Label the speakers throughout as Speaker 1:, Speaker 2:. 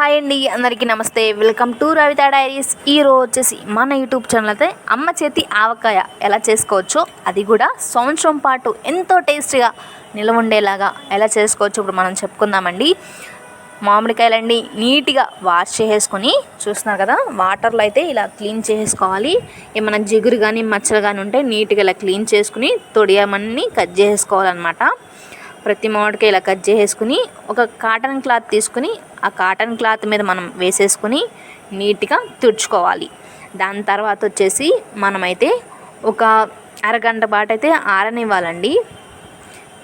Speaker 1: Hi అండి అందరికీ నమస్తే. వెల్కమ్ టు రవిత డైరీస్ ఈరోజు వచ్చేసి మన యూట్యూబ్ ఛానల్ అయితే అమ్మ చేతి ఆవకాయ ఎలా చేసుకోవచ్చో అది కూడా సంవత్సరం పాటు ఎంతో టేస్టీగా నిలవ ఉండేలాగా ఎలా చేసుకోవచ్చో ఇప్పుడు మనం చెప్పుకుందామండి. మామిడికాయలన్నీ నీట్గా వాష్ చేసేసుకొని చూస్తున్నారు కదా వాటర్లో అయితే ఇలా క్లీన్ చేసేసుకోవాలి. ఏమైనా జిగురు కానీ మచ్చలు కానీ ఉంటే నీట్గా ఇలా క్లీన్ చేసుకుని తొడియమన్నీ కట్ చేసుకోవాలన్నమాట ప్రతి మామిడికాయ ఇలా కట్ చేసేసుకుని ఒక కాటన్ క్లాత్ తీసుకుని ఆ కాటన్ క్లాత్ మీద మనం వేసేసుకుని నీట్గా తుడుచుకోవాలి. దాని తర్వాత వచ్చేసి మనమైతే ఒక అరగంట పాటు అయితే ఆరనివ్వాలండి.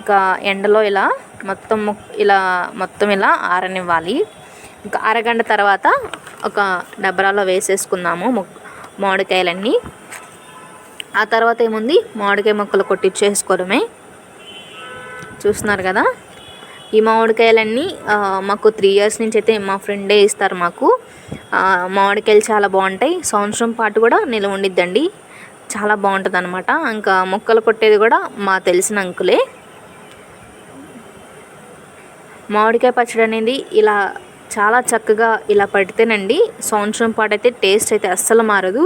Speaker 1: ఒక ఎండలో ఇలా మొత్తం ఇలా మొత్తం ఇలా ఆరనివ్వాలి. ఇంకా అరగంట తర్వాత ఒక డబ్బరాలో వేసేసుకుందాము మామిడికాయలన్నీ. ఆ తర్వాత ఏముంది? మామిడికాయ ముక్కలు కొట్టించేసుకోవడమే చూస్తున్నారు కదా? ఈ మామిడికాయలన్నీ మాకు త్రీ ఇయర్స్ నుంచి అయితే మా ఫ్రెండే ఇస్తారు మాకు. మామిడికాయలు చాలా బాగుంటాయి. సంవత్సరం పాటు కూడా నిల్వ ఉండిద్దండి. చాలా బాగుంటుంది అనమాట ఇంకా ముక్కలు కొట్టేది కూడా మా తెలిసిన అంకులే. మామిడికాయ పచ్చడి అనేది ఇలా చాలా చక్కగా ఇలా పడితేనండి సంవత్సరం పాటు అయితే టేస్ట్ అయితే అస్సలు మారదు.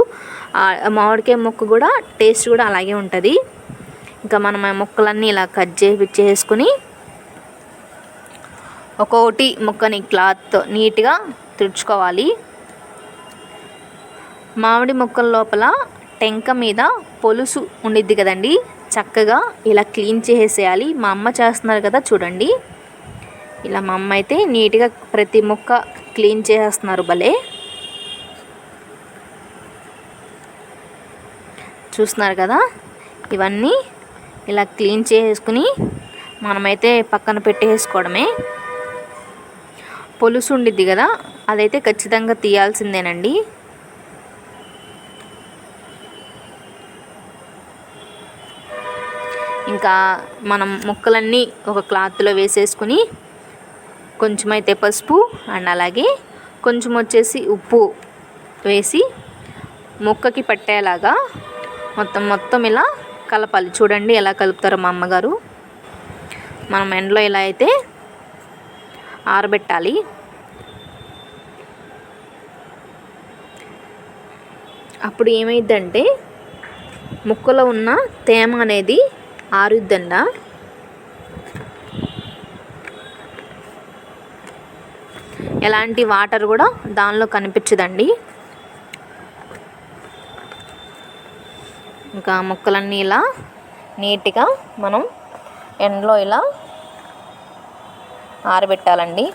Speaker 1: మామిడికాయ ముక్క కూడా టేస్ట్ కూడా అలాగే ఉంటుంది. ఇంకా మనం ముక్కలన్నీ ఇలా కట్ చేసేసుకుని ఒక్కొక్కటి ముక్కని క్లాత్ నీట్గా తుడుచుకోవాలి. మామిడి ముక్కల లోపల టెంక మీద పొలుసు ఉండిద్ది కదండి. చక్కగా ఇలా క్లీన్ చేసేయాలి. మా అమ్మ చేస్తున్నారు కదా చూడండి. ఇలా మా అమ్మ అయితే నీట్గా ప్రతి ముక్క క్లీన్ చేసేస్తున్నారు భలే. చూస్తున్నారు కదా? ఇవన్నీ ఇలా క్లీన్ చేసుకుని మనమైతే పక్కన పెట్టేసుకోవడమే. పొలుసు ఉండిద్ది కదా అదైతే ఖచ్చితంగా తీయాల్సిందేనండి. ఇంకా మనం ముక్కలన్నీ ఒక క్లాత్లో వేసేసుకుని కొంచెం అయితే పసుపు అండ్ అలాగే కొంచెం వచ్చేసి ఉప్పు వేసి ముక్కకి పట్టేలాగా మొత్తం మొత్తం ఇలా కలపాలి. చూడండి ఎలా కలుపుతారో మా అమ్మగారు. మనం ఎండలో ఇలా అయితే ఆరబెట్టాలి. అప్పుడు ఏమైందంటే ముక్కలో ఉన్న తేమ అనేది ఆరుద్దండ ఎలాంటి వాటర్ కూడా దానిలో కనిపించదండి. ఇంకా ముక్కలన్నీ ఇలా నీట్గా మనం ఎండలో ఇలా ఆరబెట్టాలండి.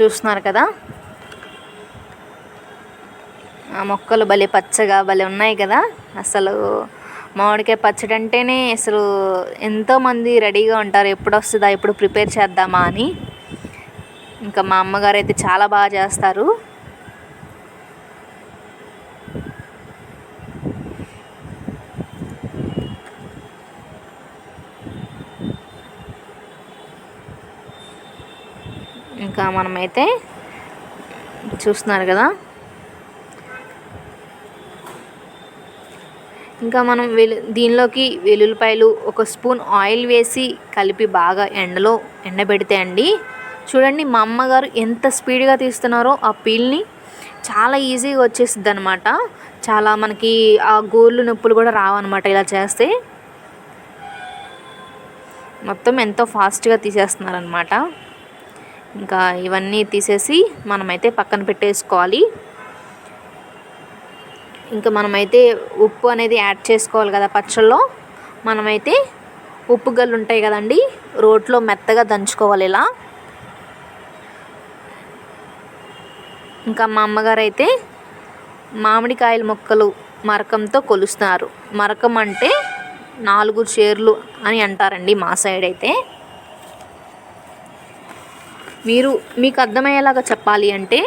Speaker 1: చూస్తున్నారు కదా? ఆ మొక్కలు భలే పచ్చగా భలే ఉన్నాయి కదా? అసలు మామిడికాయ పచ్చడి అంటేనే అసలు ఎంతోమంది రెడీగా ఉంటారు. ఎప్పుడు వస్తుందా ఎప్పుడు ప్రిపేర్ చేద్దామా అని. ఇంకా మా అమ్మగారు అయితే చాలా బాగా చేస్తారు. ఇంకా మనమైతే చూస్తున్నారు కదా. ఇంకా మనం వెలు దీనిలోకి వెల్లుల్లిపాయలు ఒక స్పూన్ ఆయిల్ వేసి కలిపి బాగా ఎండలో ఎండబెడితే అండి. చూడండి మా అమ్మగారు ఎంత స్పీడ్గా తీస్తున్నారో ఆ పీల్ని. చాలా ఈజీగా వచ్చేసిద్ది అనమాట చాలా మనకి ఆ గోర్లు నొప్పులు కూడా రావన్నమాట ఇలా చేస్తే. మొత్తం ఎంతో ఫాస్ట్గా తీసేస్తున్నారనమాట ఇంకా ఇవన్నీ తీసేసి మనమైతే పక్కన పెట్టేసుకోవాలి. ఇంకా మనమైతే ఉప్పు అనేది యాడ్ చేసుకోవాలి కదా పచ్చళ్ళలో. మనమైతే ఉప్పు గల్లు ఉంటాయి కదండి రోట్లో మెత్తగా దంచుకోవాలి ఇలా. ఇంకా మా అమ్మగారు అయితే మామిడికాయల ముక్కలు మరకంతో కొలుస్తారు మరకం అంటే నాలుగు చీరలు అని అంటారండి మా సైడ్ అయితే. మీరు మీకు అర్థమయ్యేలాగా చెప్పాలి అంటే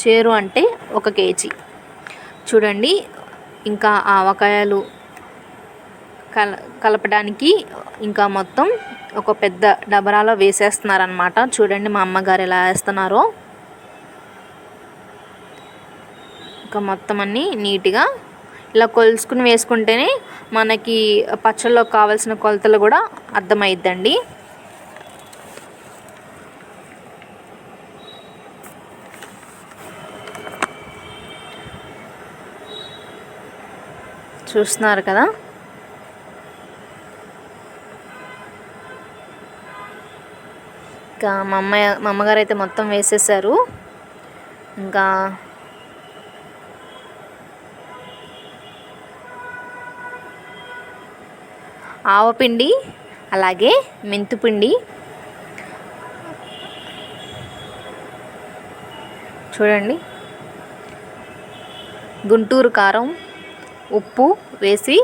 Speaker 1: చేరు అంటే ఒక కేజీ. చూడండి ఇంకా ఆవకాయలు కల కలపడానికి ఇంకా మొత్తం ఒక పెద్ద డబరాలో వేసేస్తున్నారనమాట చూడండి మా అమ్మగారు ఎలా వేస్తున్నారో. ఇంకా మొత్తం అన్నీ నీట్గా ఇలా కొలుసుకుని వేసుకుంటేనే మనకి పచ్చళ్ళలో కావాల్సిన కొలతలు కూడా అర్థమైద్దండి చూస్తున్నారు కదా. ఇంకా మా అమ్మ మా అమ్మగారు అయితే మొత్తం వేసేసారు. ఇంకా ఆవపిండి అలాగే మెంతుపిండి చూడండి. గుంటూరు కారం. ఉప్పు వేసి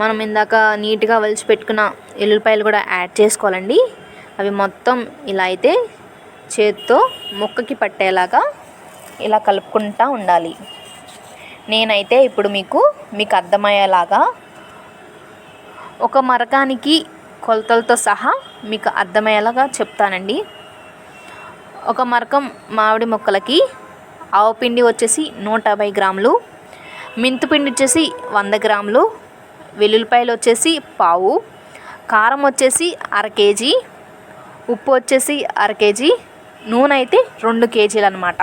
Speaker 1: మనం ఇందాక నీట్గా వలిచి పెట్టుకున్న ఎల్లుల్లిపాయలు కూడా యాడ్ చేసుకోవాలండి. అవి మొత్తం ఇలా అయితే చేత్తో ముక్కకి పట్టేలాగా ఇలా కలుపుకుంటా ఉండాలి. నేనైతే ఇప్పుడు మీకు మీకు అర్థమయ్యేలాగా ఒక మరకానికి కొలతలతో సహా మీకు అర్థమయ్యేలాగా చెప్తానండి. ఒక మరకం మామిడి మొక్కలకి ఆవు పిండి వచ్చేసి నూట యాభై గ్రాములు మెంతుపిండి వచ్చేసి వంద గ్రాములు వెల్లుల్లిపాయలు వచ్చేసి పావు కారం వచ్చేసి అర కేజీ ఉప్పు వచ్చేసి అర కేజీ నూనె అయితే రెండు కేజీలు అనమాట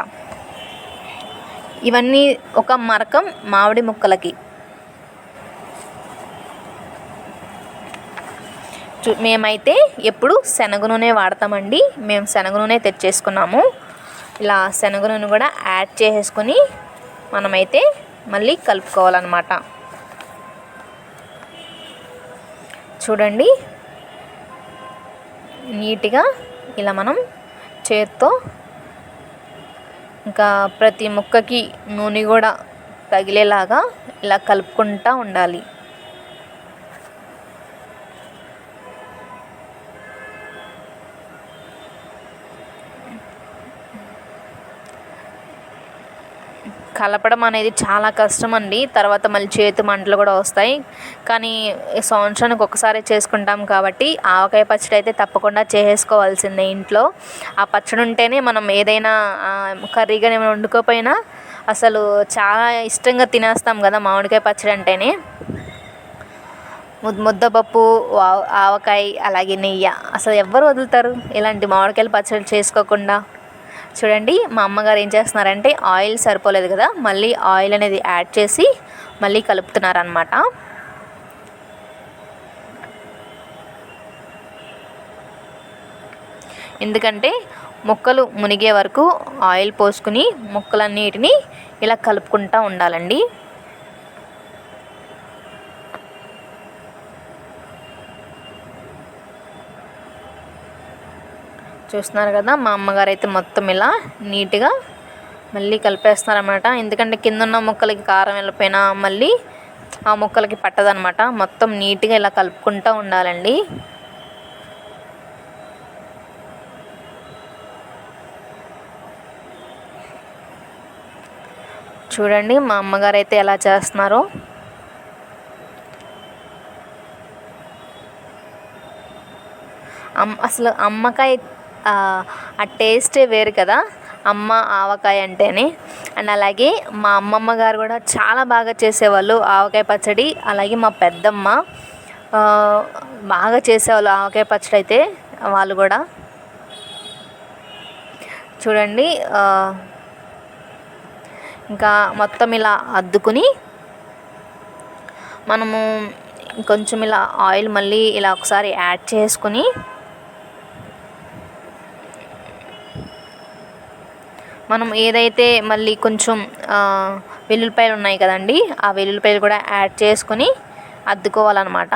Speaker 1: ఇవన్నీ ఒక మరకం మామిడి ముక్కలకి. చూ మేమైతే ఎప్పుడు శనగ నూనె వాడతామండి. మేము శనగ నూనె తెచ్చేసుకున్నాము. ఇలా శనగ నూనె కూడా యాడ్ చేసేసుకొని మనమైతే మళ్ళీ కలుపుకోవాలన్నమాట. చూడండి. నీట్గా ఇలా మనం చేత్తో ఇంకా ప్రతి ముక్కకి నూనె కూడా తగిలేలాగా ఇలా కలుపుకుంటూ ఉండాలి. కలపడం అనేది చాలా కష్టం అండి తర్వాత మళ్ళీ చేతి మంటలు కూడా వస్తాయి. కానీ సంవత్సరానికి ఒకసారి చేసుకుంటాం కాబట్టి ఆవకాయ పచ్చడి అయితే తప్పకుండా చేసేసుకోవాల్సిందే ఇంట్లో. ఆ పచ్చడి ఉంటేనే మనం ఏదైనా కర్రీగా ఏమైనా వండుకోపోయినా అసలు చాలా ఇష్టంగా తినేస్తాం కదా మామిడికాయ పచ్చడి అంటేనే. ముద్ద ముద్దపప్పు ఆవకాయ అలాగే నెయ్యి. అసలు ఎవ్వరు వదులుతారు? ఇలాంటి మామిడికాయలు పచ్చడి చేసుకోకుండా. చూడండి మా అమ్మగారు ఏం చేస్తున్నారంటే ఆయిల్ సరిపోలేదు కదా మళ్ళీ ఆయిల్ అనేది యాడ్ చేసి మళ్ళీ కలుపుతున్నారనమాట ఎందుకంటే ముక్కలు మునిగే వరకు ఆయిల్ పోసుకుని ముక్కలన్నిటిని ఇలా కలుపుకుంటూ ఉండాలండి. చూస్తున్నారు కదా మా అమ్మగారు అయితే మొత్తం ఇలా నీట్గా మళ్ళీ కలిపేస్తున్నారనమాట ఎందుకంటే కింద ఉన్న మొక్కలకి కారం వెళ్ళిపోయినా మళ్ళీ ఆ మొక్కలకి పట్టదనమాట మొత్తం నీట్గా ఇలా కలుపుకుంటూ ఉండాలండి. చూడండి మా అమ్మగారు అయితే ఎలా చేస్తున్నారో. అమ్ అసలు అమ్మకాయ ఆ టేస్టే వేరు కదా. అమ్మ ఆవకాయ అంటేనే. అండ్ అలాగే మా అమ్మమ్మ గారు కూడా చాలా బాగా చేసేవాళ్ళు ఆవకాయ పచ్చడి. అలాగే మా పెద్దమ్మ బాగా చేసేవాళ్ళు ఆవకాయ పచ్చడి అయితే వాళ్ళు కూడా. చూడండి ఇంకా మొత్తం ఇలా అద్దుకుని మనము కొంచెం ఇలా ఆయిల్ మళ్ళీ ఇలా ఒకసారి యాడ్ చేసుకుని మనం ఏదైతే మళ్ళీ కొంచెం వెల్లుల్లిపాయలు ఉన్నాయి కదండి ఆ వెల్లుల్లిపాయలు కూడా యాడ్ చేసుకొని అద్దుకోవాలన్నమాట.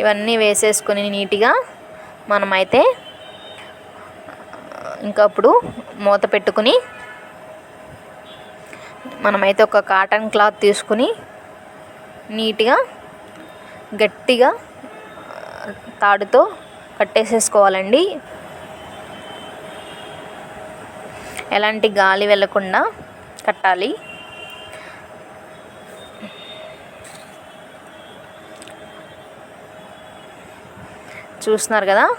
Speaker 1: ఇవన్నీ వేసేసుకొని నీట్గా మనమైతే ఇంకా అప్పుడు మూత పెట్టుకుని మనమైతే ఒక కాటన్ క్లాత్ తీసుకుని నీట్గా గట్టిగా తాడుతో కట్టేసేసుకోవాలండి. ఎలాంటి గాలి వెళ్ళకుండా కట్టాలి. చూస్తున్నారు కదా?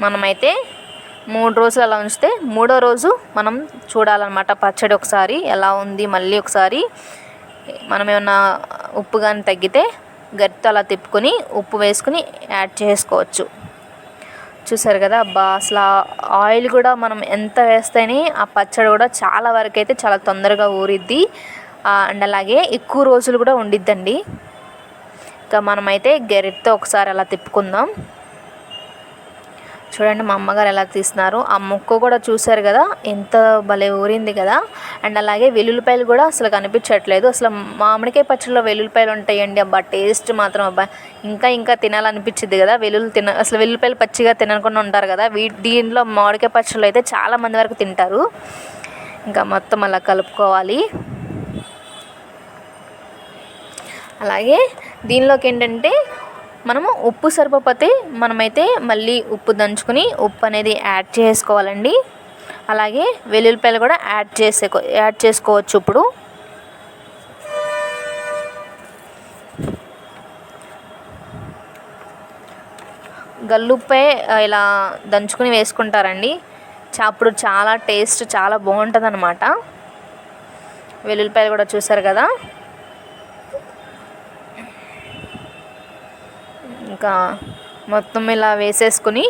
Speaker 1: మనమైతే మూడు రోజులు అలా ఉంచితే మూడో రోజు మనం చూడాలన్నమాట పచ్చడి ఒకసారి ఎలా ఉంది మళ్ళీ ఒకసారి. మనం ఏమన్నా ఉప్పు కానీ తగ్గితే గరిటెతో అలా తిప్పుకొని ఉప్పు వేసుకుని యాడ్ చేసుకోవచ్చు. చూసారు కదా అబ్బా అసలు ఆయిల్ కూడా మనం ఎంత వేస్తేనే ఆ పచ్చడి కూడా చాలా వరకు అయితే చాలా తొందరగా ఊరిద్ది. అండ్ అలాగే ఎక్కువ రోజులు కూడా ఉండిద్దండి. ఇంకా మనమైతే గరిటతో ఒకసారి అలా తిప్పుకుందాం. చూడండి మా అమ్మగారు ఎలా తీస్తున్నారు. ఆ ముక్క కూడా చూశారు కదా ఎంత భలే ఊరింది కదా. అండ్ అలాగే వెల్లుల్లిపాయలు కూడా అసలు కనిపించట్లేదు. అసలు మామిడికాయ పచ్చడిలో వెల్లుల్లిపాయలు ఉంటాయండి. అబ్బా టేస్ట్ మాత్రం అబ్బా ఇంకా ఇంకా తినాలనిపించింది కదా. వెల్లుల్లి తిన అసలు వెల్లుల్లిపాయలు పచ్చిగా తినకుండా ఉంటారు కదా. వీ దీనిలో మామిడికాయ పచ్చడిలో అయితే చాలా మంది వరకు తింటారు. ఇంకా మొత్తం అలా కలుపుకోవాలి. అలాగే దీనిలోకి ఏంటంటే మనము ఉప్పు సరిపోతే మనమైతే మళ్ళీ ఉప్పు దంచుకుని ఉప్పు అనేది యాడ్ చేసుకోవాలండి. అలాగే వెల్లుల్లిపాయలు కూడా యాడ్ చేసే యాడ్ చేసుకోవచ్చు ఇప్పుడు. గల్లుప్పే ఇలా దంచుకుని వేసుకుంటారండి. అప్పుడు చాలా టేస్ట్ చాలా బాగుంటుంది అనమాట వెల్లుల్లిపాయలు కూడా చూసారు కదా? ఇంకా మొత్తం ఇలా వేసేసుకుని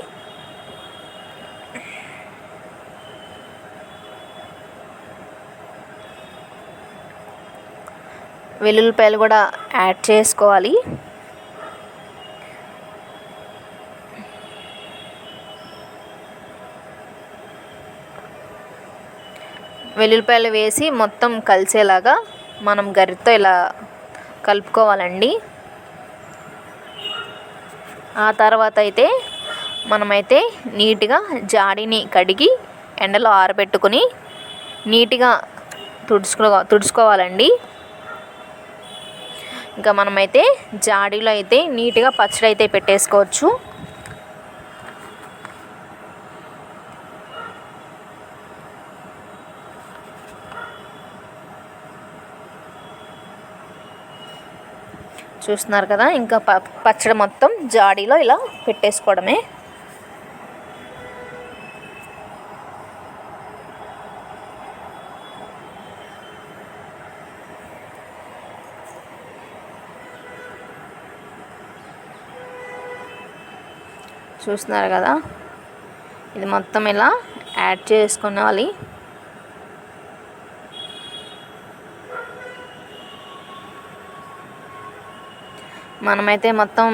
Speaker 1: వెల్లుల్లిపాయలు కూడా యాడ్ చేసుకోవాలి. వెల్లుల్లిపాయలు వేసి మొత్తం కలిసేలాగా మనం గరిటతో ఇలా కలుపుకోవాలండి. ఆ తర్వాత అయితే మనమైతే నీట్గా జాడీని కడిగి ఎండలో ఆరబెట్టుకుని నీట్గా తుడుచుకో తుడుచుకోవాలండి. ఇంకా మనమైతే జాడీలో అయితే నీట్గా పచ్చడి అయితే పెట్టేసుకోవచ్చు. చూస్తున్నారు కదా ఇంకా ప పచ్చడి మొత్తం జాడీలో ఇలా పెట్టేసుకోవడమే. చూస్తున్నారు కదా ఇది మొత్తం ఇలా యాడ్ చేసుకోవాలి మనమైతే మొత్తం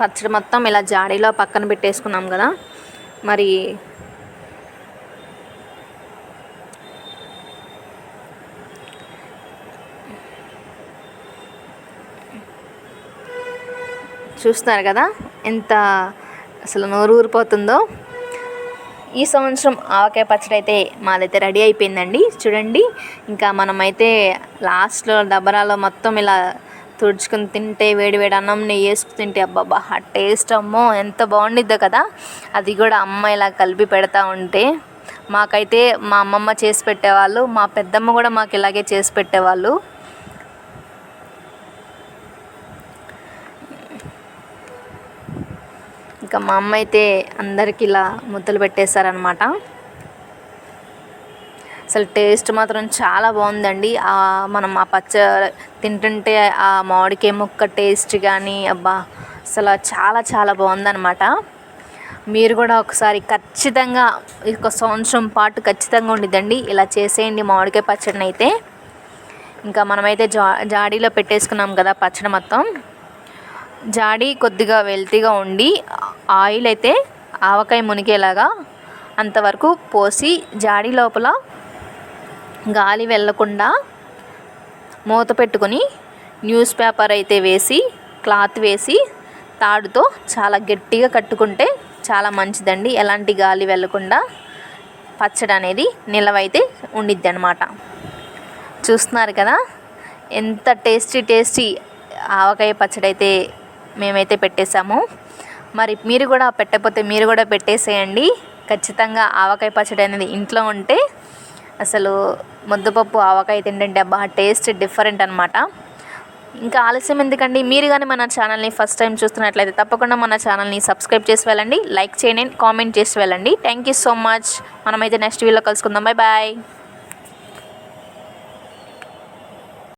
Speaker 1: పచ్చడి మొత్తం ఇలా జాడీలో పక్కన పెట్టేసుకున్నాం కదా. మరి చూస్తున్నారు కదా ఎంత అసలు నోరు ఊరిపోతుందో. ఈ సంవత్సరం ఆవకాయ పచ్చడి అయితే మాదైతే రెడీ అయిపోయిందండి. చూడండి ఇంకా మనమైతే లాస్ట్లో దబరాలో మొత్తం ఇలా తుడుచుకుని తింటే వేడివేడి అన్నం నెయ్యి వేసుకు తింటే అబ్బాబా ఆ టేస్ట్ అమ్మో ఎంత బాగుండిద్దో కదా. అది కూడా అమ్మ ఇలా కలిపి పెడతా ఉంటే మాకైతే మా అమ్మమ్మ చేసి పెట్టేవాళ్ళు మా పెద్దమ్మ కూడా మాకు ఇలాగే చేసి పెట్టేవాళ్ళు. ఇంకా మా అమ్మ అయితే అందరికి ఇలా ముద్దలు పెట్టేశారనమాట అసలు టేస్ట్ మాత్రం చాలా బాగుందండి. మనం ఆ పచ్చ తింటుంటే ఆ మామిడికాయ ముక్క టేస్ట్ కానీ అబ్బా అసలు చాలా చాలా బాగుందనమాట మీరు కూడా ఒకసారి ఖచ్చితంగా ఒక సంవత్సరం పాటు ఖచ్చితంగా ఉండిద్దండి. ఇలా చేసేయండి మామిడికాయ పచ్చడిని అయితే. ఇంకా మనమైతే జా జాడీలో పెట్టేసుకున్నాం కదా పచ్చడి మొత్తం. జాడీ కొద్దిగా వెల్తీగా ఉండి ఆయిల్ అయితే ఆవకాయ మునిగేలాగా అంతవరకు పోసి జాడీ లోపల గాలి వెళ్ళకుండా మూత పెట్టుకొని న్యూస్ పేపర్ అయితే వేసి క్లాత్ వేసి తాడుతో చాలా గట్టిగా కట్టుకుంటే చాలా మంచిదండి. ఎలాంటి గాలి వెళ్ళకుండా పచ్చడి అనేది నిలవైతే ఉండిద్ది అనమాట చూస్తున్నారు కదా ఎంత టేస్టీ టేస్టీ ఆవకాయ పచ్చడి అయితే మేమైతే పెట్టేశాము. మరి మీరు కూడా పెట్టకపోతే మీరు కూడా పెట్టేసేయండి. ఖచ్చితంగా ఆవకాయ పచ్చడి అనేది ఇంట్లో ఉంటే అసలు ముద్దపప్పు ఆవకాయ తింటుంటే అబ్బా టేస్ట్ డిఫరెంట్ అనమాట ఇంకా ఆలస్యం ఎందుకండి? మీరు కానీ మన ఛానల్ని ఫస్ట్ టైం చూస్తున్నట్లయితే తప్పకుండా మన ఛానల్ని సబ్స్క్రైబ్ చేసి వెళ్ళండి లైక్ చేయండి కామెంట్ చేసి వెళ్ళండి. థ్యాంక్ యూ సో మచ్ మనమైతే నెక్స్ట్ వీడియోలో కలుసుకుందాం. Bye bye